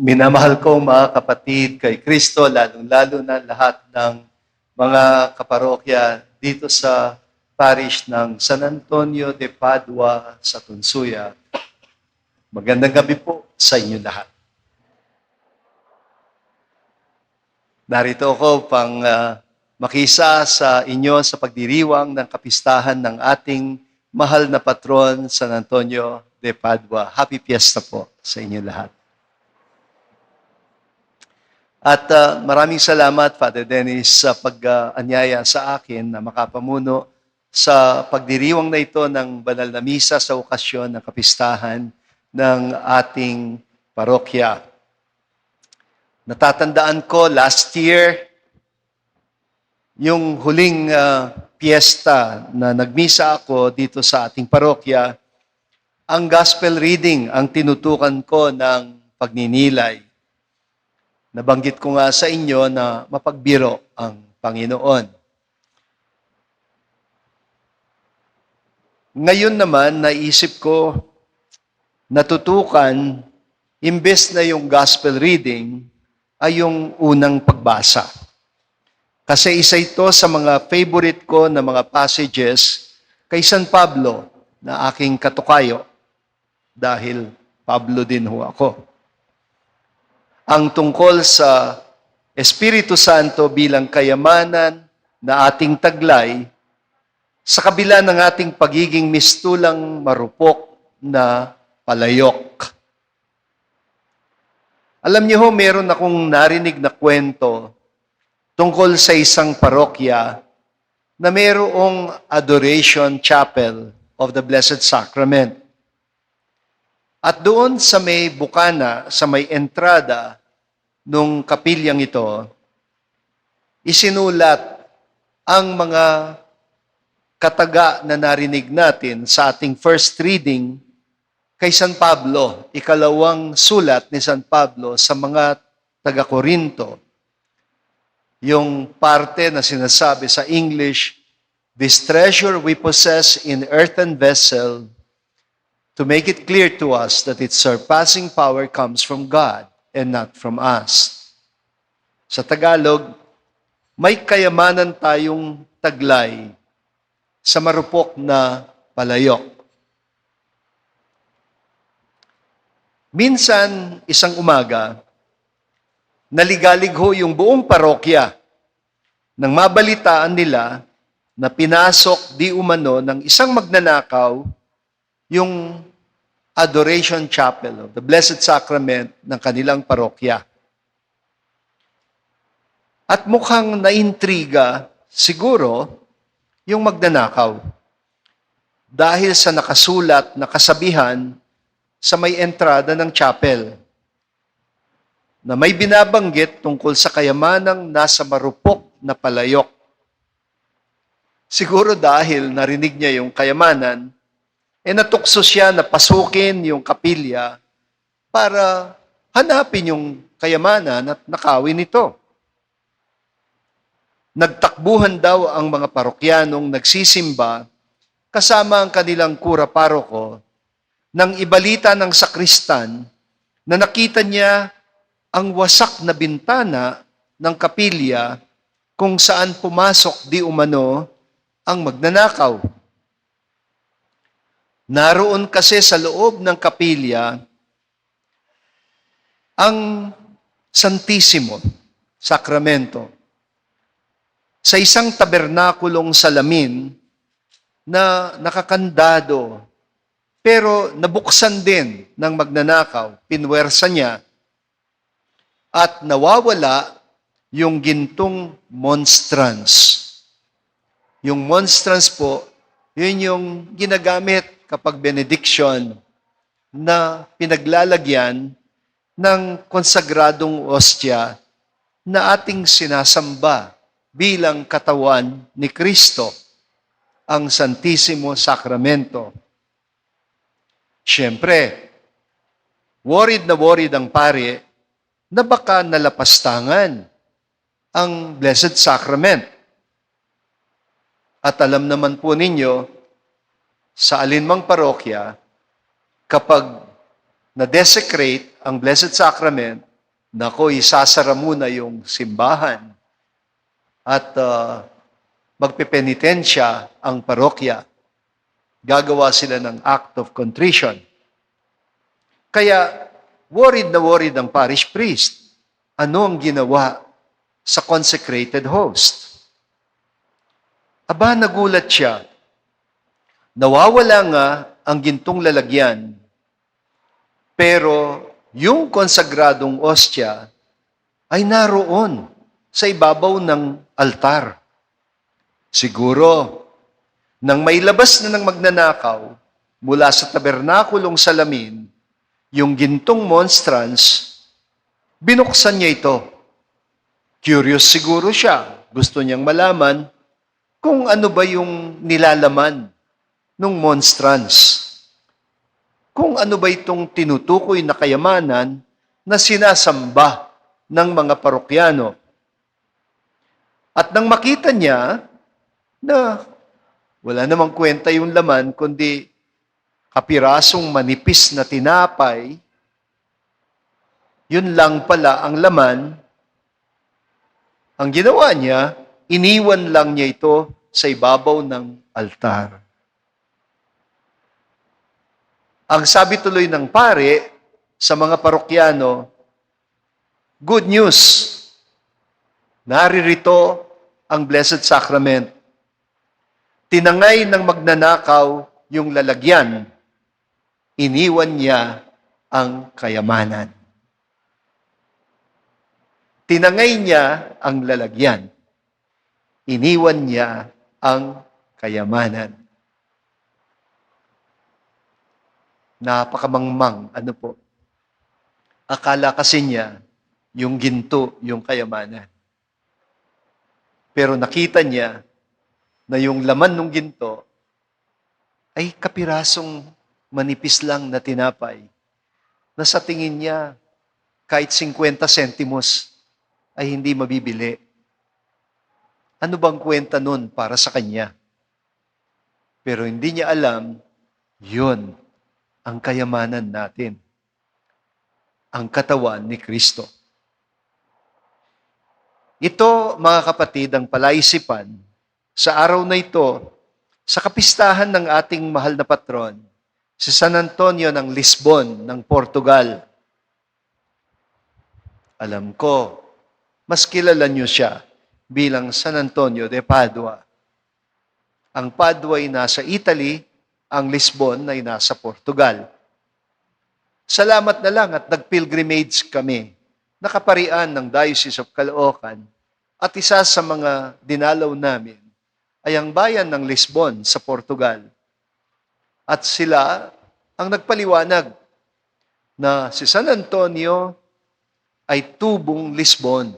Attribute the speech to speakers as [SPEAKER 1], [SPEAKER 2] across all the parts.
[SPEAKER 1] Minamahal ko mga kapatid kay Kristo, lalong-lalo na lahat ng mga kaparokya dito sa parish ng San Antonio de Padua sa Tunsuya. Magandang gabi po sa inyo lahat. Narito ako pang ah, makisa sa inyo sa pagdiriwang ng kapistahan ng ating mahal na patron San Antonio de Padua. Happy Fiesta po sa inyo lahat. At ah, maraming salamat, Father Dennis, sa pag-anyaya sa akin na makapamuno sa pagdiriwang na ito ng banal na misa sa okasyon ng kapistahan ng ating parokya. Natatandaan ko last year, yung huling ah, piyesta na nagmisa ako dito sa ating parokya, ang gospel reading ang tinutukan ko ng pagninilay. Nabanggit ko nga sa inyo na mapagbiro ang Panginoon. Ngayon naman, naisip ko, natutukan, imbes na yung gospel reading, ay yung unang pagbasa. Kasi isa ito sa mga favorite ko na mga passages kay San Pablo na aking katukayo dahil Pablo din ho ako ang tungkol sa Espiritu Santo bilang kayamanan na ating taglay sa kabila ng ating pagiging mistulang marupok na palayok. Alam niyo ho, meron akong narinig na kwento tungkol sa isang parokya na mayroong adoration chapel of the Blessed Sacrament. At doon sa may bukana, sa may entrada nung kapilyang ito, isinulat ang mga kataga na narinig natin sa ating first reading kay San Pablo, ikalawang sulat ni San Pablo sa mga taga-Korinto. Yung parte na sinasabi sa English, This treasure we possess in earthen vessel to make it clear to us that its surpassing power comes from God and not from us. Sa Tagalog, may kayamanan tayong taglay sa marupok na palayok. Minsan, isang umaga, naligalig ho yung buong parokya nang mabalitaan nila na pinasok di umano ng isang magnanakaw yung Adoration Chapel of the Blessed Sacrament ng kanilang parokya. At mukhang naintriga siguro yung magnanakaw dahil sa nakasulat na kasabihan sa may entrada ng chapel na may binabanggit tungkol sa kayamanang nasa marupok na palayok. Siguro dahil narinig niya yung kayamanan, eh natukso siya na pasukin yung kapilya para hanapin yung kayamanan at nakawin ito. Nagtakbuhan daw ang mga parokyanong nagsisimba kasama ang kanilang kura paroko nang ibalita ng sakristan na nakita niya ang wasak na bintana ng kapilya kung saan pumasok di umano ang magnanakaw. Naroon kasi sa loob ng kapilya ang Santissimo Sakramento sa isang tabernakulong salamin na nakakandado pero nabuksan din ng magnanakaw, pinwersa niya at nawawala yung gintong monstrance. Yung monstrance po, yun yung ginagamit kapag benediction na pinaglalagyan ng konsagradong ostya na ating sinasamba bilang katawan ni Kristo, ang Santissimo Sacramento. Siyempre, worried na worried ang pare na baka nalapastangan ang Blessed Sacrament. At alam naman po ninyo, sa alinmang parokya, kapag na-desecrate ang Blessed Sacrament, nako, isasara muna yung simbahan at uh, magpepenitensya ang parokya. Gagawa sila ng act of contrition. Kaya, worried na worried ang parish priest. Ano ang ginawa sa consecrated host? Aba, nagulat siya. Nawawala nga ang gintong lalagyan, pero yung konsagradong ostya ay naroon sa ibabaw ng altar. Siguro, nang may labas na ng magnanakaw mula sa tabernakulong salamin, yung gintong monstrance, binuksan niya ito. Curious siguro siya. Gusto niyang malaman kung ano ba yung nilalaman ng monstrance. Kung ano ba itong tinutukoy na kayamanan na sinasamba ng mga parokyano. At nang makita niya na wala namang kwenta yung laman, kundi kapirasong manipis na tinapay, yun lang pala ang laman. Ang ginawa niya, iniwan lang niya ito sa ibabaw ng altar. Ang sabi tuloy ng pare sa mga parokyano, good news, naririto ang Blessed Sacrament. Tinangay ng magnanakaw yung lalagyan, iniwan niya ang kayamanan. Tinangay niya ang lalagyan, iniwan niya ang kayamanan. Napakamangmang, ano po. Akala kasi niya, yung ginto, yung kayamanan. Pero nakita niya na yung laman ng ginto ay kapirasong manipis lang na tinapay na sa tingin niya kahit 50 sentimos ay hindi mabibili. Ano bang kwenta nun para sa kanya? Pero hindi niya alam, yun ang kayamanan natin. Ang katawan ni Kristo. Ito, mga kapatid, ang palaisipan sa araw na ito, sa kapistahan ng ating mahal na patron, si San Antonio ng Lisbon, ng Portugal. Alam ko, mas kilala niyo siya bilang San Antonio de Padua. Ang Padua ay nasa Italy, ang Lisbon ay nasa Portugal. Salamat na lang at nag-pilgrimage kami nakaparian ng Diocese of Caloocan at isa sa mga dinalaw namin ay ang bayan ng Lisbon sa Portugal. At sila ang nagpaliwanag na si San Antonio ay tubong Lisbon.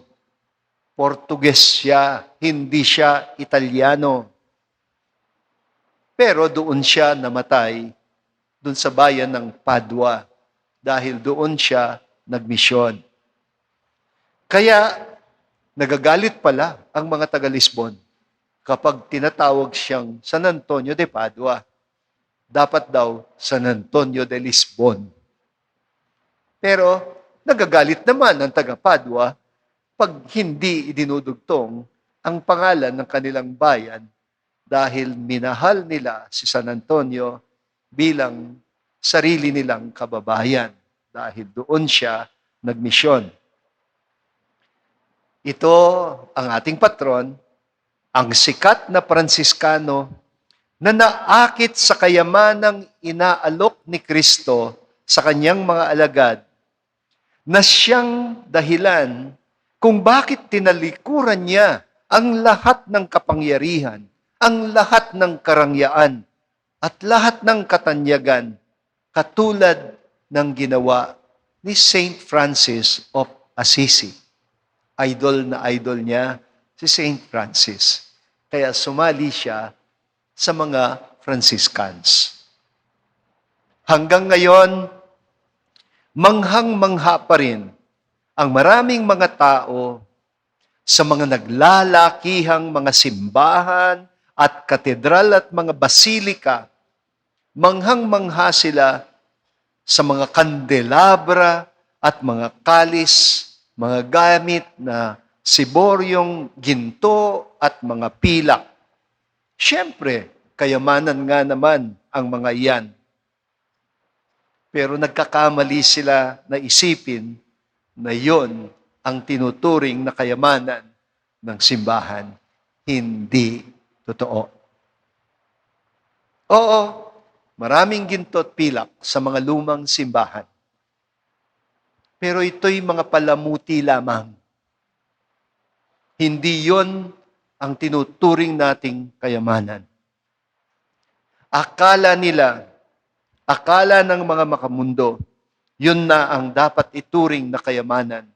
[SPEAKER 1] Portuges siya, hindi siya Italiano. Pero doon siya namatay, doon sa bayan ng Padua, dahil doon siya nagmisyon. Kaya nagagalit pala ang mga taga-Lisbon kapag tinatawag siyang San Antonio de Padua. Dapat daw San Antonio de Lisbon. Pero nagagalit naman ang taga-Padua pag hindi idinudugtong ang pangalan ng kanilang bayan dahil minahal nila si San Antonio bilang sarili nilang kababayan dahil doon siya nagmisyon. Ito ang ating patron, ang sikat na Pransiskano na naakit sa kayamanang inaalok ni Kristo sa kanyang mga alagad na siyang dahilan kung bakit tinalikuran niya ang lahat ng kapangyarihan, ang lahat ng karangyaan, at lahat ng katanyagan katulad ng ginawa ni Saint Francis of Assisi. Idol na idol niya si Saint Francis. Kaya sumali siya sa mga Franciscans. Hanggang ngayon, manghang-mangha pa rin ang maraming mga tao sa mga naglalakihang mga simbahan at katedral at mga basilika, manghang-mangha sila sa mga kandelabra at mga kalis mga gamit na siboryong ginto at mga pilak. Siyempre, kayamanan nga naman ang mga iyan. Pero nagkakamali sila na isipin na yon ang tinuturing na kayamanan ng simbahan. Hindi totoo. Oo, maraming ginto at pilak sa mga lumang simbahan. Pero ito'y mga palamuti lamang. Hindi yon ang tinuturing nating kayamanan. Akala nila, akala ng mga makamundo, yun na ang dapat ituring na kayamanan.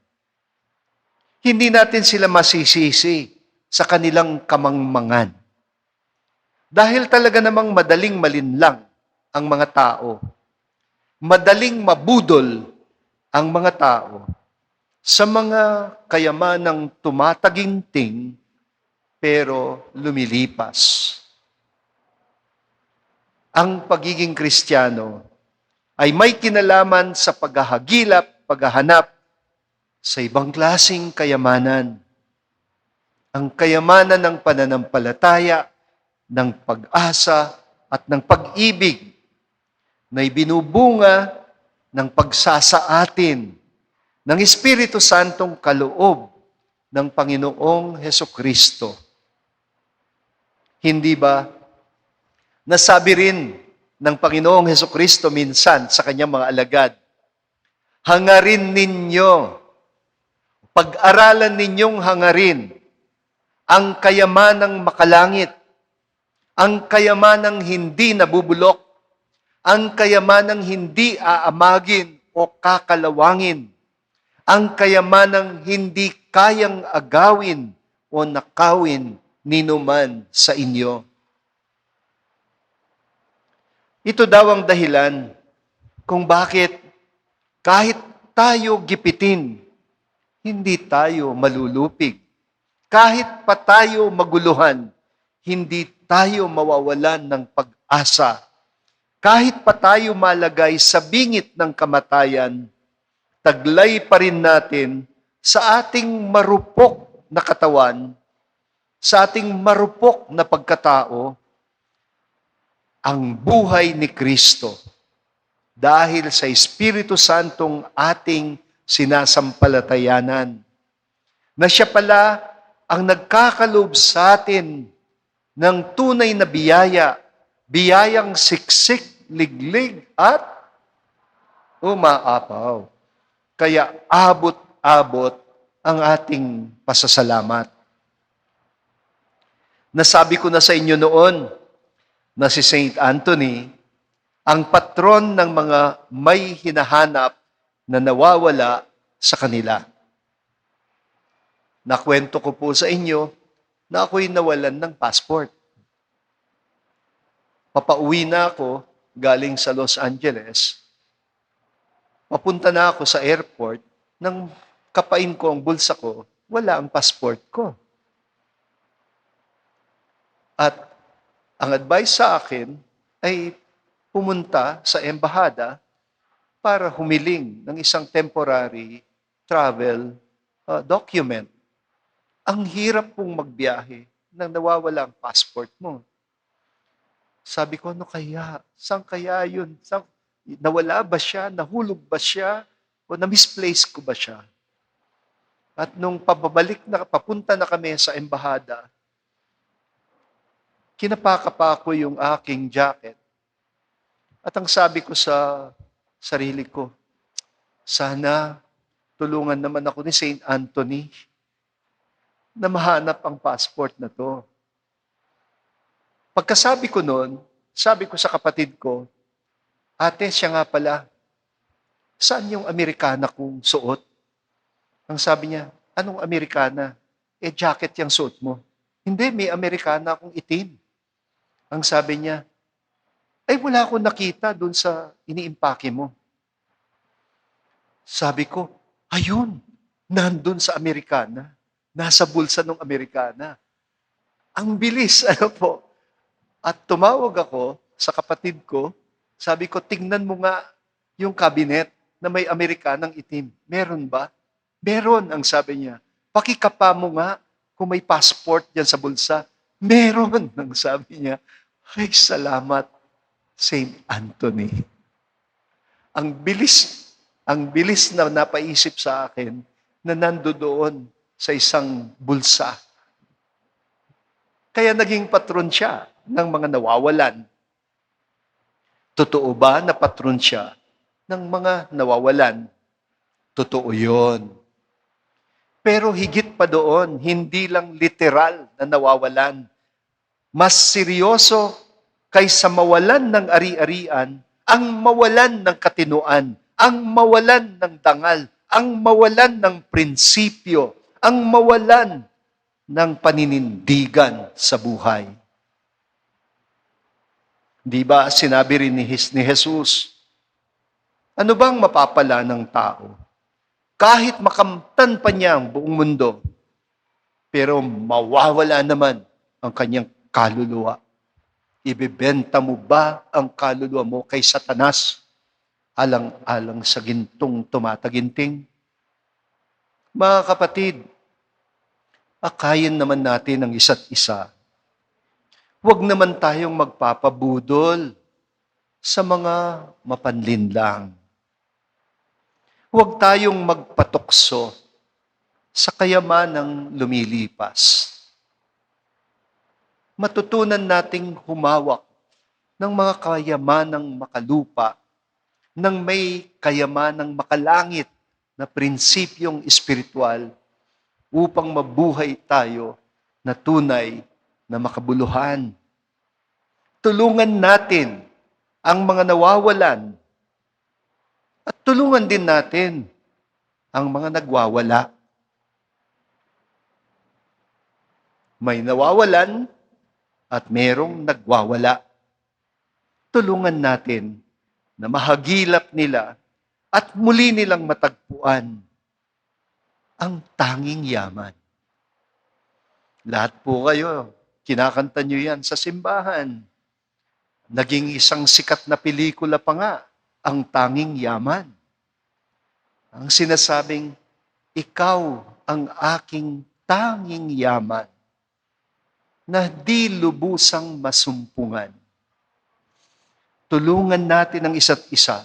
[SPEAKER 1] Hindi natin sila masisisi sa kanilang kamangmangan. Dahil talaga namang madaling malinlang ang mga tao. Madaling mabudol ang mga tao sa mga kayamanang tumataginting pero lumilipas. Ang pagiging Kristiyano ay may kinalaman sa paghahagilap, paghahanap sa ibang klasing kayamanan. Ang kayamanan ng pananampalataya, ng pag-asa at ng pag-ibig na ibinubunga ng pagsasaatin ng Espiritu Santong kaloob ng Panginoong Heso Kristo. Hindi ba nasabi rin ng Panginoong Heso Kristo minsan sa kanyang mga alagad, hangarin ninyo, pag-aralan ninyong hangarin ang kayamanang makalangit, ang kayamanang hindi nabubulok, ang kayamanang hindi aamagin o kakalawangin, ang kayamanang hindi kayang agawin o nakawin ninuman sa inyo. Ito daw ang dahilan kung bakit kahit tayo gipitin, hindi tayo malulupig. Kahit pa tayo maguluhan, hindi tayo mawawalan ng pag-asa. Kahit pa tayo malagay sa bingit ng kamatayan, taglay pa rin natin sa ating marupok na katawan, sa ating marupok na pagkatao, ang buhay ni Kristo dahil sa Espiritu Santong ating sinasampalatayanan. Na siya pala ang nagkakalob sa atin ng tunay na biyaya, biyayang siksik, liglig at umaapaw. Kaya abot-abot ang ating pasasalamat. Nasabi ko na sa inyo noon, na si Saint Anthony, ang patron ng mga may hinahanap na nawawala sa kanila. Nakwento ko po sa inyo na ako'y nawalan ng passport. Papauwi na ako galing sa Los Angeles. Papunta na ako sa airport. Nang kapain ko ang bulsa ko, wala ang passport ko. At ang advice sa akin ay pumunta sa embahada para humiling ng isang temporary travel uh, document. Ang hirap pong magbiyahe nang nawawala ang passport mo. Sabi ko, ano kaya? Saan kaya yun? Saan, nawala ba siya? Nahulog ba siya? O na-misplace ko ba siya? At nung pababalik na, papunta na kami sa embahada, kinapaka pa ko yung aking jacket. At ang sabi ko sa sarili ko, sana tulungan naman ako ni St. Anthony na mahanap ang passport na to. Pagkasabi ko noon, sabi ko sa kapatid ko, ate, siya nga pala, saan yung Amerikana kong suot? Ang sabi niya, anong Amerikana? Eh, jacket yung suot mo. Hindi, may Amerikana akong itim. Ang sabi niya, ay wala akong nakita doon sa iniimpake mo. Sabi ko, ayun, nandun sa Amerikana. Nasa bulsa ng Amerikana. Ang bilis, ano po. At tumawag ako sa kapatid ko, sabi ko, tingnan mo nga yung cabinet na may Amerikanang itim. Meron ba? Meron, ang sabi niya. Pakikapa mo nga kung may passport yan sa bulsa. Meron, ang sabi niya. Ay, salamat, Saint Anthony. Ang bilis, ang bilis na napaisip sa akin na nando doon sa isang bulsa. Kaya naging patron siya ng mga nawawalan. Totoo ba na patron siya ng mga nawawalan? Totoo yon. Pero higit pa doon, hindi lang literal na nawawalan. Mas seryoso kaysa mawalan ng ari-arian, ang mawalan ng katinuan, ang mawalan ng dangal, ang mawalan ng prinsipyo, ang mawalan ng paninindigan sa buhay. Di ba sinabi rin ni, ni Jesus, ano bang mapapala ng tao? Kahit makamtan pa niya ang buong mundo, pero mawawala naman ang kanyang kaluluwa. Ibebenta mo ba ang kaluluwa mo kay Satanas alang-alang sa gintong tumataginting? Mga kapatid, akayin naman natin ang isa't isa. Huwag naman tayong magpapabudol sa mga mapanlinlang. Huwag tayong magpatukso sa kayamanang lumilipas. Matutunan nating humawak ng mga kayamanang makalupa, ng may kayamanang makalangit na prinsipyong espiritual upang mabuhay tayo na tunay na makabuluhan. Tulungan natin ang mga nawawalan at tulungan din natin ang mga nagwawala. May nawawalan at merong nagwawala. Tulungan natin na mahagilap nila at muli nilang matagpuan ang tanging yaman. Lahat po kayo, kinakanta nyo yan sa simbahan. Naging isang sikat na pelikula pa nga, ang tanging yaman. Ang sinasabing, ikaw ang aking tanging yaman na di lubusang masumpungan. Tulungan natin ang isa't isa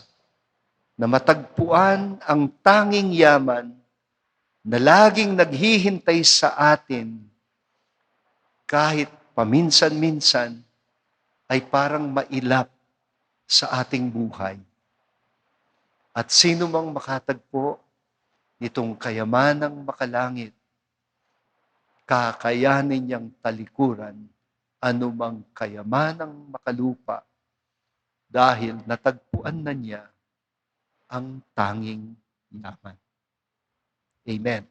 [SPEAKER 1] na matagpuan ang tanging yaman na laging naghihintay sa atin kahit paminsan-minsan ay parang mailap sa ating buhay. At sino mang makatagpo nitong kayamanang makalangit, kakayanin niyang talikuran anumang kayamanang makalupa dahil natagpuan na niya ang tanging yaman. Amen.